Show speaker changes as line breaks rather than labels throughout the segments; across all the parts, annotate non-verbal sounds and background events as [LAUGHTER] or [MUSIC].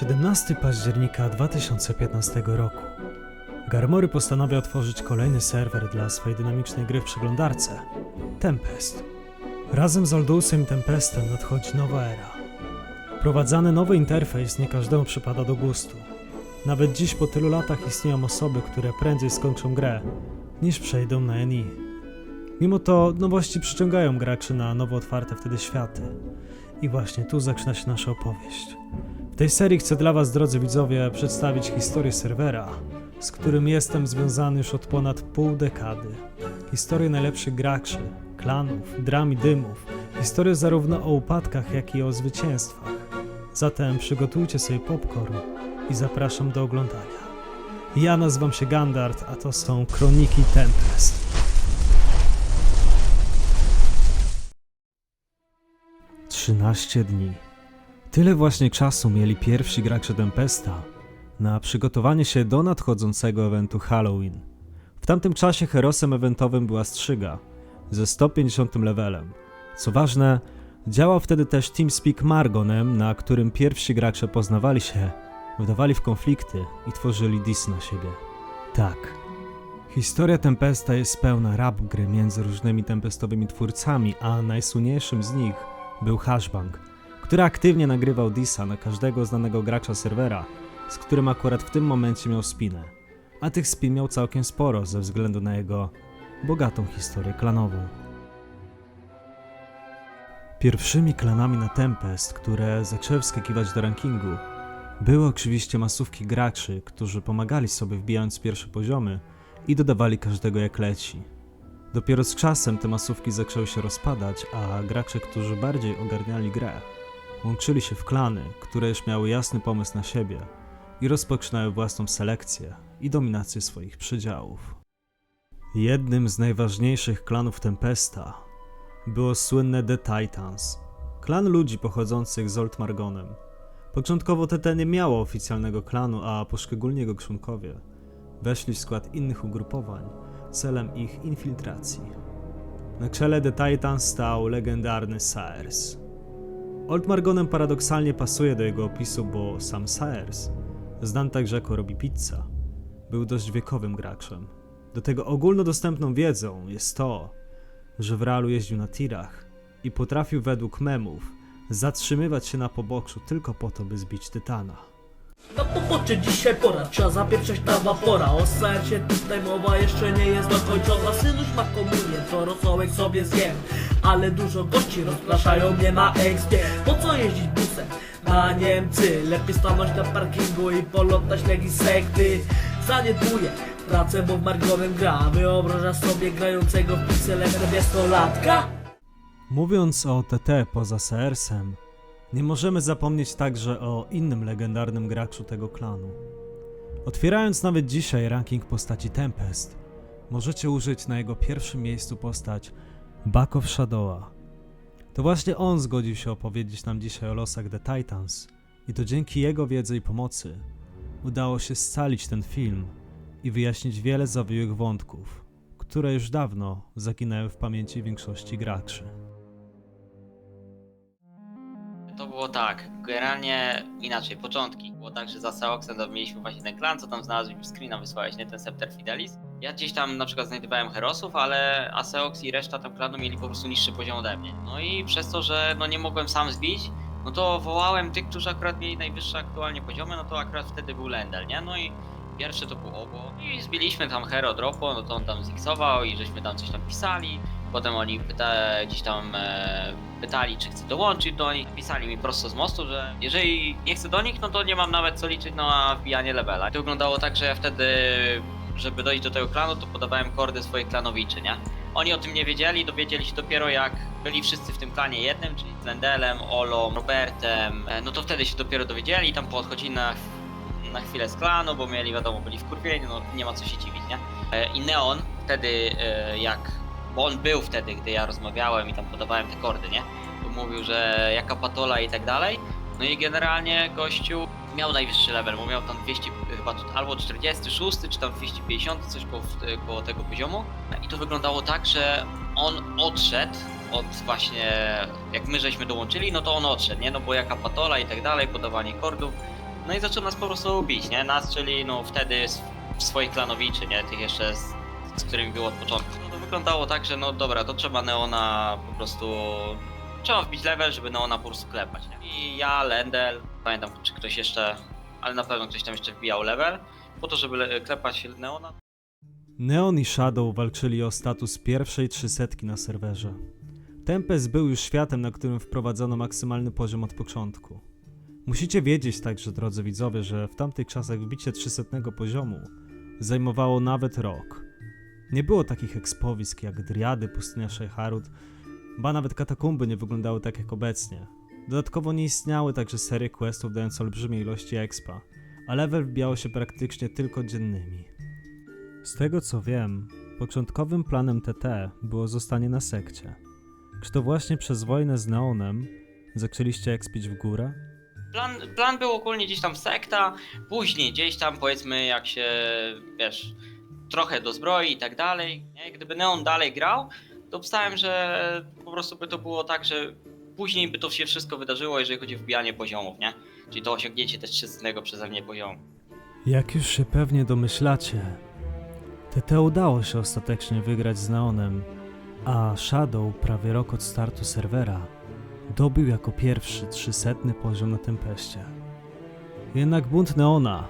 17 października 2015 roku. Garmory postanawia otworzyć kolejny serwer dla swojej dynamicznej gry w przeglądarce Tempest. Razem z Aldusem i Tempestem nadchodzi nowa era. Wprowadzany nowy interfejs nie każdemu przypada do gustu. Nawet dziś po tylu latach istnieją osoby, które prędzej skończą grę, niż przejdą na NI. Mimo to nowości przyciągają graczy na nowo otwarte wtedy światy. I właśnie tu zaczyna się nasza opowieść. Tej serii chcę dla Was, drodzy widzowie, przedstawić historię serwera, z którym jestem związany już od ponad pół dekady. Historię najlepszych graczy, klanów, dram i dymów. Historię zarówno o upadkach, jak i o zwycięstwach. Zatem przygotujcie sobie popcorn i zapraszam do oglądania. Ja nazywam się Gandart, a to są Kroniki Tempest. 13 dni. Tyle właśnie czasu mieli pierwsi gracze Tempesta na przygotowanie się do nadchodzącego eventu Halloween. W tamtym czasie herosem eventowym była Strzyga ze 150 levelem. Co ważne, działał wtedy też TeamSpeak Margonem, na którym pierwsi gracze poznawali się, wdawali w konflikty i tworzyli dis na siebie. Tak. Historia Tempesta jest pełna rap gry między różnymi tempestowymi twórcami, a najsłynniejszym z nich był Hashbang, który aktywnie nagrywał disa na każdego znanego gracza serwera, z którym akurat w tym momencie miał spinę. A tych spin miał całkiem sporo ze względu na jego bogatą historię klanową. Pierwszymi klanami na Tempest, które zaczęły wskakiwać do rankingu, były oczywiście masówki graczy, którzy pomagali sobie wbijając pierwsze poziomy i dodawali każdego jak leci. Dopiero z czasem te masówki zaczęły się rozpadać, a gracze, którzy bardziej ogarniali grę, łączyli się w klany, które już miały jasny pomysł na siebie i rozpoczynały własną selekcję i dominację swoich przedziałów. Jednym z najważniejszych klanów Tempesta było słynne The Titans, klan ludzi pochodzących z Old Margonem. Początkowo TT nie miało oficjalnego klanu, a poszczególni jego członkowie weszli w skład innych ugrupowań celem ich infiltracji. Na czele The Titans stał legendarny Saers. Old Margonem paradoksalnie pasuje do jego opisu, bo sam Saers, znany także jako Robi Pizza, był dość wiekowym graczem. Do tego ogólnodostępną wiedzą jest to, że w realu jeździł na tirach i potrafił według memów zatrzymywać się na poboczu tylko po to, by zbić Tytana.
Na pobocze dzisiaj pora, trzeba zapieprzeć na wapora. O sercie tutaj mowa jeszcze nie jest dokończona Synuś ma komunię, co rosołek sobie zjem. Ale dużo gości rozpraszają mnie na ekspie Po co jeździć busem na Niemcy? Lepiej stanąć na parkingu i polotać legi sekty. Zaniedbuję pracę, bo w Margonem gra. Wyobrażasz sobie grającego w piksele 40-latka?
Mówiąc o TT poza Sersem, nie możemy zapomnieć także o innym legendarnym graczu tego klanu. Otwierając nawet dzisiaj ranking postaci Tempest, możecie użyć na jego pierwszym miejscu postać Back of Shadowa. To właśnie on zgodził się opowiedzieć nam dzisiaj o losach The Titans i to dzięki jego wiedzy i pomocy udało się scalić ten film i wyjaśnić wiele zawiłych wątków, które już dawno zaginęły w pamięci większości graczy.
To było tak, generalnie inaczej, początki. Było tak, że za Seoxem tam mieliśmy właśnie ten klan, co tam znalazłeś screena, wysłałeś, nie? Ten Scepter Fidelis. Ja gdzieś tam na przykład znajdowałem herosów, ale Aseox i reszta tam klanu mieli po prostu niższy poziom ode mnie. No i przez to, że no nie mogłem sam zbić, no to wołałem tych, którzy akurat mieli najwyższe aktualnie poziomy, no to akurat wtedy był Lendel, nie? No i pierwszy to był Obo. I zbiliśmy tam Hero Dropo, no to on tam ziksował i żeśmy tam coś tam pisali. Potem oni pyta, gdzieś tam e, pytali, czy chcę dołączyć do nich. Pisali mi prosto z mostu, że jeżeli nie chcę do nich, no to nie mam nawet co liczyć na wbijanie levela. To wyglądało tak, że ja wtedy, żeby dojść do tego klanu, to podawałem kordy swoich klanowiczy, nie? Oni o tym nie wiedzieli, dowiedzieli się dopiero jak byli wszyscy w tym klanie jednym, czyli z Lendelem, Olą, Robertem, e, no to wtedy się dopiero dowiedzieli, tam podchodzili na, na chwilę z klanu, bo mieli, wiadomo, byli wkurwieni, no nie ma co się dziwić, nie? E, I Neon wtedy, e, jak bo on był wtedy, gdy ja rozmawiałem i tam podawałem te kordy, nie? Mówił, że jaka patola i tak dalej. No i generalnie gościu miał najwyższy level, bo miał tam 200, chyba albo 46, czy tam 250, coś koło, koło tego poziomu. I to wyglądało tak, że on odszedł od właśnie, jak my żeśmy dołączyli, no to on odszedł, nie? No bo jaka patola i tak dalej, podawanie kordów. No i zaczął nas po prostu bić, nie? Nas, czyli no wtedy swoich klanowiczy, nie? Tych jeszcze z, z którymi było od początku. Wyglądało tak, że no dobra, to trzeba Neona po prostu... Trzeba wbić level, żeby Neona po prostu klepać, nie? I ja, Lendel, pamiętam czy ktoś jeszcze, ale na pewno ktoś tam jeszcze wbijał level, po to, żeby le- klepać Neona.
Neon i Shadow walczyli o status pierwszej trzysetki na serwerze. Tempest był już światem, na którym wprowadzono maksymalny poziom od początku. Musicie wiedzieć także, drodzy widzowie, że w tamtych czasach wbicie 300 poziomu zajmowało nawet rok. Nie było takich ekspowisk jak Driady, Pustynia Szejharut, ba nawet katakumby nie wyglądały tak jak obecnie. Dodatkowo nie istniały także serie questów dające olbrzymie ilości expa, a level wbijało się praktycznie tylko dziennymi. Z tego co wiem, początkowym planem TT było zostanie na sekcie. Czy to właśnie przez wojnę z Neonem zaczęliście ekspić w górę?
Plan, plan był ogólnie gdzieś tam sekta, później gdzieś tam powiedzmy jak się, wiesz, trochę dozbroi i tak dalej. Nie? Gdyby Neon dalej grał, to obstałem, że po prostu by to było tak, że później by to się wszystko wydarzyło, jeżeli chodzi o wbijanie poziomów, nie? Czyli to osiągnięcie też 300 przeze mnie poziomu.
Jak już się pewnie domyślacie, TT udało się ostatecznie wygrać z Neonem, a Shadow prawie rok od startu serwera dobił jako pierwszy 300 poziom na Tempeście. Jednak bunt Neona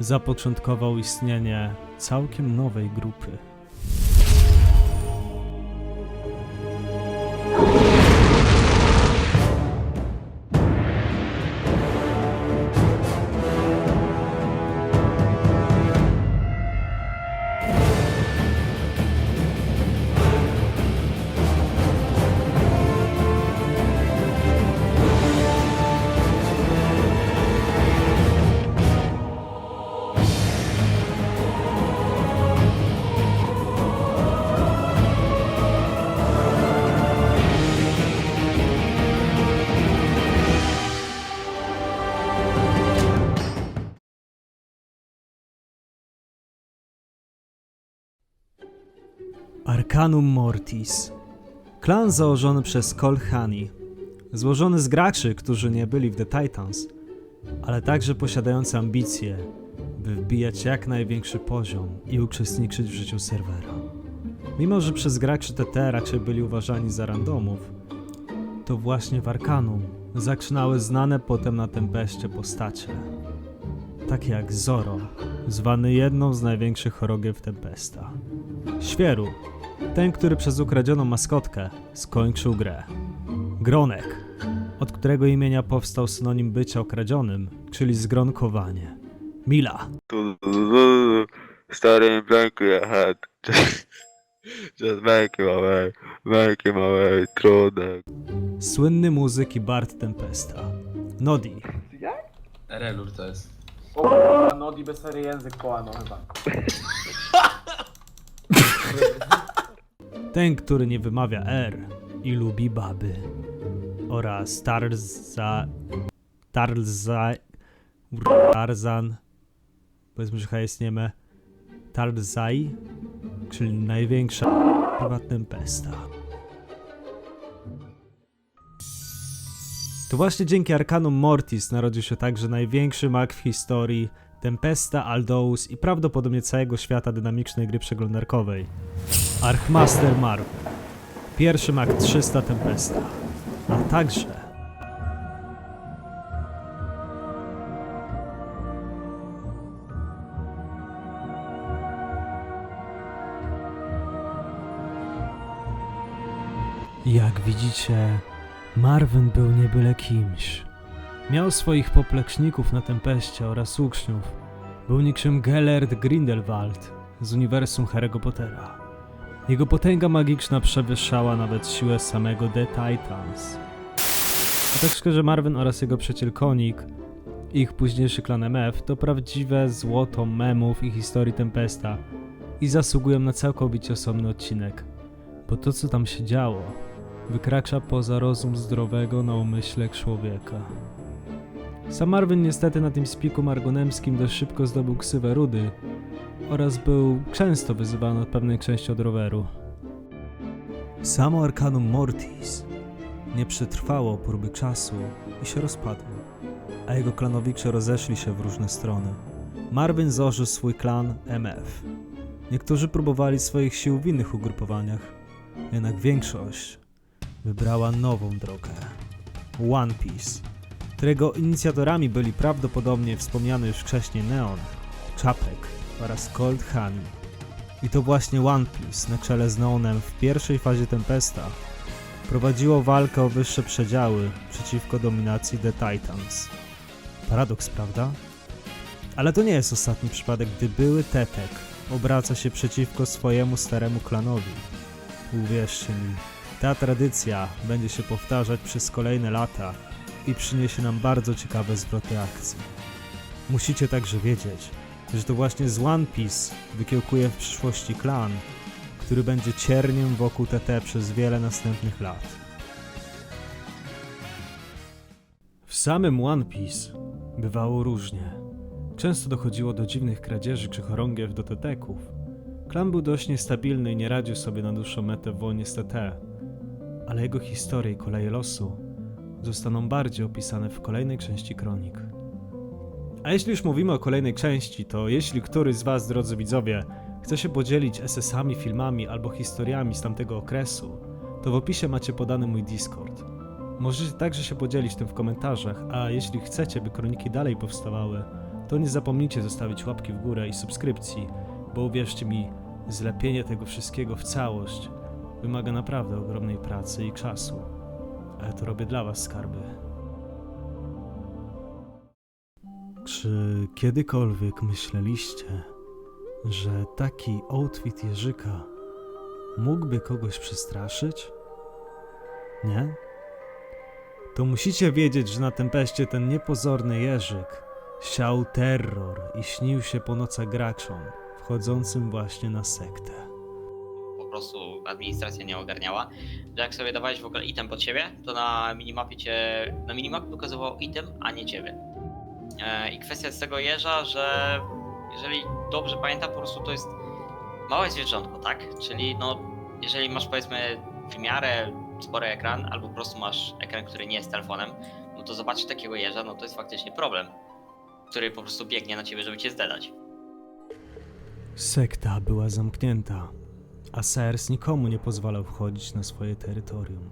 zapoczątkował istnienie całkiem nowej grupy. Arcanum Mortis. Klan założony przez Honey, złożony z graczy, którzy nie byli w The Titans, ale także posiadający ambicje, by wbijać jak największy poziom i uczestniczyć w życiu serwera. Mimo, że przez graczy TT raczej byli uważani za randomów, to właśnie w Arcanum zaczynały znane potem na Tempeście postacie, takie jak Zoro, zwany jedną z największych chorogiew Tempesta. Świeru, ten, który przez ukradzioną maskotkę skończył grę. Gronek, od którego imienia powstał synonim bycia okradzionym, czyli zgronkowanie. Mila,
Tu, tu, tu, tu, tu. Stary blanku jechać. Just make my way, make my way, trudek.
słynny muzyk i Bart Tempesta. Nodi,
Relur to jest.
O, Nodi bez fery język połamał chyba. [LAUGHS]
ten, który nie wymawia R i lubi baby. Oraz Tarza... Tarza... Tarzan... Powiedzmy, że hajsniemy. Tarzai, czyli największa prywatna tempesta. To właśnie dzięki Arcanum Mortis narodził się także największy mag w historii Tempesta, Aldous i prawdopodobnie całego świata dynamicznej gry przeglądarkowej. Archmaster Marvel. Pierwszy mag 300 Tempesta. A także Jak widzicie, Marvin był nie byle kimś. Miał swoich popleczników na Tempeście oraz uczniów. Był niczym Gellert Grindelwald z uniwersum Harry'ego Pottera. Jego potęga magiczna przewyższała nawet siłę samego The Titans. A tak szczerze, Marvin oraz jego przyjaciel Konik, ich późniejszy klan MF, to prawdziwe złoto memów i historii Tempesta i zasługują na całkowicie osobny odcinek, bo to co tam się działo, wykracza poza rozum zdrowego na umyśle człowieka. Sam Marvin niestety na tym spiku margonemskim dość szybko zdobył ksywę rudy oraz był często wyzywany od pewnej części od roweru. Samo Arcanum Mortis nie przetrwało próby czasu i się rozpadło. a jego klanowicze rozeszli się w różne strony. Marvin założył swój klan MF. Niektórzy próbowali swoich sił w innych ugrupowaniach, jednak większość wybrała nową drogę One Piece, którego inicjatorami byli prawdopodobnie wspomniany już wcześniej Neon, Czapek oraz Cold Honey. I to właśnie One Piece na czele z Neonem w pierwszej fazie Tempesta prowadziło walkę o wyższe przedziały przeciwko dominacji The Titans. Paradoks, prawda? Ale to nie jest ostatni przypadek, gdy były Tetek obraca się przeciwko swojemu staremu klanowi. Uwierzcie mi, ta tradycja będzie się powtarzać przez kolejne lata i przyniesie nam bardzo ciekawe zwroty akcji. Musicie także wiedzieć, że to właśnie z One Piece wykiełkuje w przyszłości klan, który będzie cierniem wokół TT przez wiele następnych lat. W samym One Piece bywało różnie. Często dochodziło do dziwnych kradzieży czy chorągiew do teteków. Klan był dość niestabilny i nie radził sobie na dłuższą metę w wojnie z TT, ale jego historie i koleje losu zostaną bardziej opisane w kolejnej części kronik. A jeśli już mówimy o kolejnej części, to jeśli któryś z Was, drodzy widzowie, chce się podzielić SS-ami, filmami albo historiami z tamtego okresu, to w opisie macie podany mój Discord. Możecie także się podzielić tym w komentarzach, a jeśli chcecie, by kroniki dalej powstawały, to nie zapomnijcie zostawić łapki w górę i subskrypcji, bo uwierzcie mi, zlepienie tego wszystkiego w całość wymaga naprawdę ogromnej pracy i czasu. Ale to robię dla Was, skarby. Czy kiedykolwiek myśleliście, że taki outfit Jerzyka mógłby kogoś przestraszyć? Nie? To musicie wiedzieć, że na Tempeście ten niepozorny Jerzyk siał terror i śnił się po nocach graczom wchodzącym właśnie na sektę.
Prostu administracja nie ogarniała, że jak sobie dawałeś w ogóle item pod siebie, to na minimapie cię, na minimapie pokazywał item, a nie ciebie. E, I kwestia jest tego jeża, że jeżeli dobrze pamiętam, po prostu to jest małe zwierzątko, tak? Czyli no, jeżeli masz powiedzmy w miarę spory ekran, albo po prostu masz ekran, który nie jest telefonem, no to zobaczyć takiego jeża, no to jest faktycznie problem, który po prostu biegnie na ciebie, żeby cię zdedać.
Sekta była zamknięta, a Sers nikomu nie pozwalał wchodzić na swoje terytorium.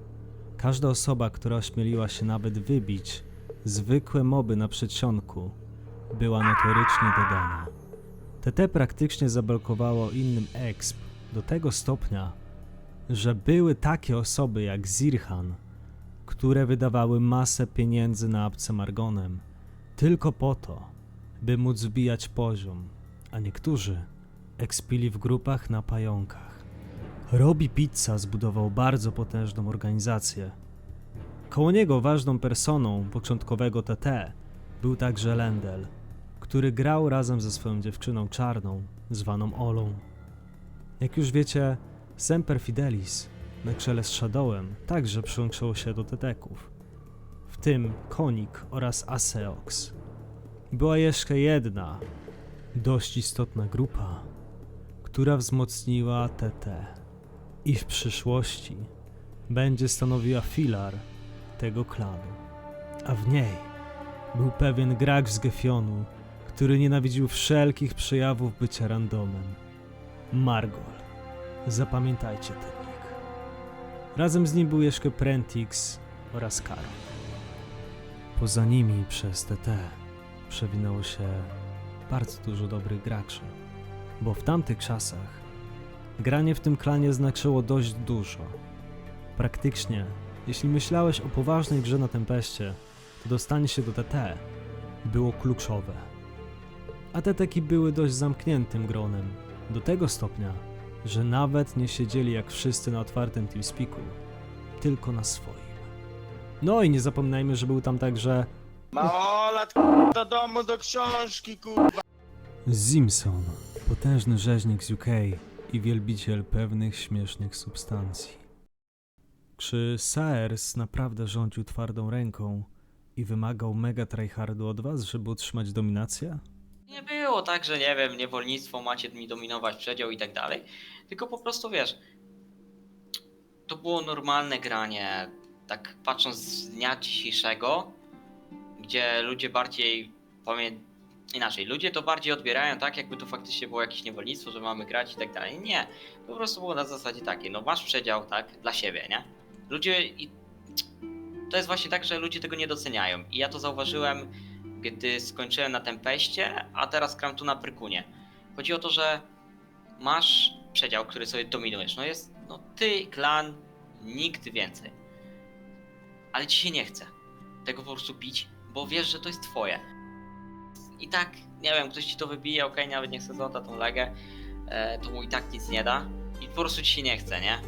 Każda osoba, która ośmieliła się nawet wybić zwykłe moby na przedsionku, była notorycznie dodana. TT praktycznie zablokowało innym exp do tego stopnia, że były takie osoby jak Zirhan, które wydawały masę pieniędzy na apce Margonem, tylko po to, by móc wbijać poziom, a niektórzy ekspili w grupach na pająkach. Robi Pizza zbudował bardzo potężną organizację. Koło niego ważną personą początkowego TT był także Lendel, który grał razem ze swoją dziewczyną czarną, zwaną Olą. Jak już wiecie, Semper Fidelis na czele z Shadowem także przyłączyło się do Teteków, w tym Konik oraz Aseox. Była jeszcze jedna, dość istotna grupa, która wzmocniła TT i w przyszłości będzie stanowiła filar tego klanu. A w niej był pewien gracz z Gefionu, który nienawidził wszelkich przejawów bycia randomem. Margol. Zapamiętajcie ten nick. Razem z nim był jeszcze Prentix oraz Karol. Poza nimi przez TT przewinęło się bardzo dużo dobrych graczy, bo w tamtych czasach granie w tym klanie znaczyło dość dużo. Praktycznie, jeśli myślałeś o poważnej grze na Tempeście, to dostanie się do TT było kluczowe. A te teki były dość zamkniętym gronem, do tego stopnia, że nawet nie siedzieli jak wszyscy na otwartym TeamSpeaku, tylko na swoim. No i nie zapominajmy, że był tam także
Małolat do domu, do książki, kurwa.
Zimson, potężny rzeźnik z UK i wielbiciel pewnych śmiesznych substancji. Czy Saers naprawdę rządził twardą ręką i wymagał mega tryhardu od was, żeby utrzymać dominację?
Nie było tak, że nie wiem, niewolnictwo macie mi dominować przedział i tak dalej. Tylko po prostu wiesz, to było normalne granie. Tak patrząc z dnia dzisiejszego, gdzie ludzie bardziej pamię... inaczej, ludzie to bardziej odbierają tak, jakby to faktycznie było jakieś niewolnictwo, że mamy grać i tak dalej. Nie, po prostu było na zasadzie takiej, no masz przedział, tak, dla siebie, nie? Ludzie i to jest właśnie tak, że ludzie tego nie doceniają. I ja to zauważyłem, gdy skończyłem na Tempeście, a teraz gram tu na Prykunie. Chodzi o to, że masz przedział, który sobie dominujesz. No jest, no ty, klan, nikt więcej. Ale ci się nie chce tego po prostu bić, bo wiesz, że to jest twoje. I tak, nie wiem, ktoś ci to wybije, okej, nawet nie chce złota tą legę, e, to mu i tak nic nie da. I po prostu ci się nie chce, nie?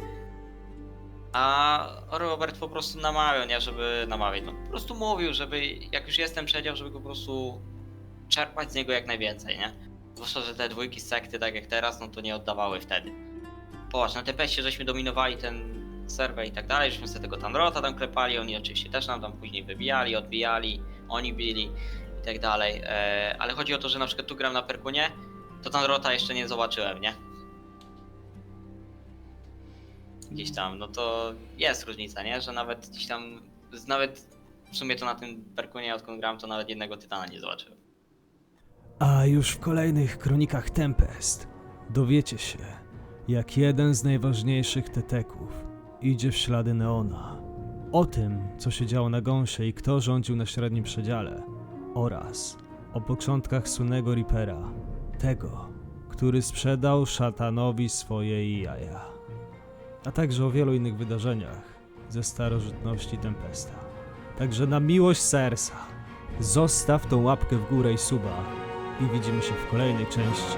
A Robert po prostu namawiał, nie, żeby namawiać. No po prostu mówił, żeby jak już jestem przedział, żeby go po prostu czerpać z niego jak najwięcej, nie? Zwłaszcza, że te dwójki z sekty, tak jak teraz, no to nie oddawały wtedy. Popatrz, na TPS-ie żeśmy dominowali ten serwer i tak dalej, żeśmy sobie tego Tanrota tam klepali, oni oczywiście też nam tam później wybijali, odbijali, oni bili i tak dalej. E, ale chodzi o to, że na przykład tu gram na Perkunie, to Tanrota jeszcze nie zobaczyłem, nie? Gdzieś tam, no to jest różnica, nie? Że nawet gdzieś tam, nawet w sumie to na tym Perkunie, odkąd gram, to nawet jednego Tytana nie zobaczyłem.
A już w kolejnych kronikach Tempest dowiecie się, jak jeden z najważniejszych teteków idzie w ślady Neona. O tym, co się działo na gąsie i kto rządził na średnim przedziale, oraz o początkach Sunego Reapera, tego, który sprzedał szatanowi swoje jaja, a także o wielu innych wydarzeniach ze starożytności Tempesta. Także na miłość serca, zostaw tą łapkę w górę i suba i widzimy się w kolejnej części.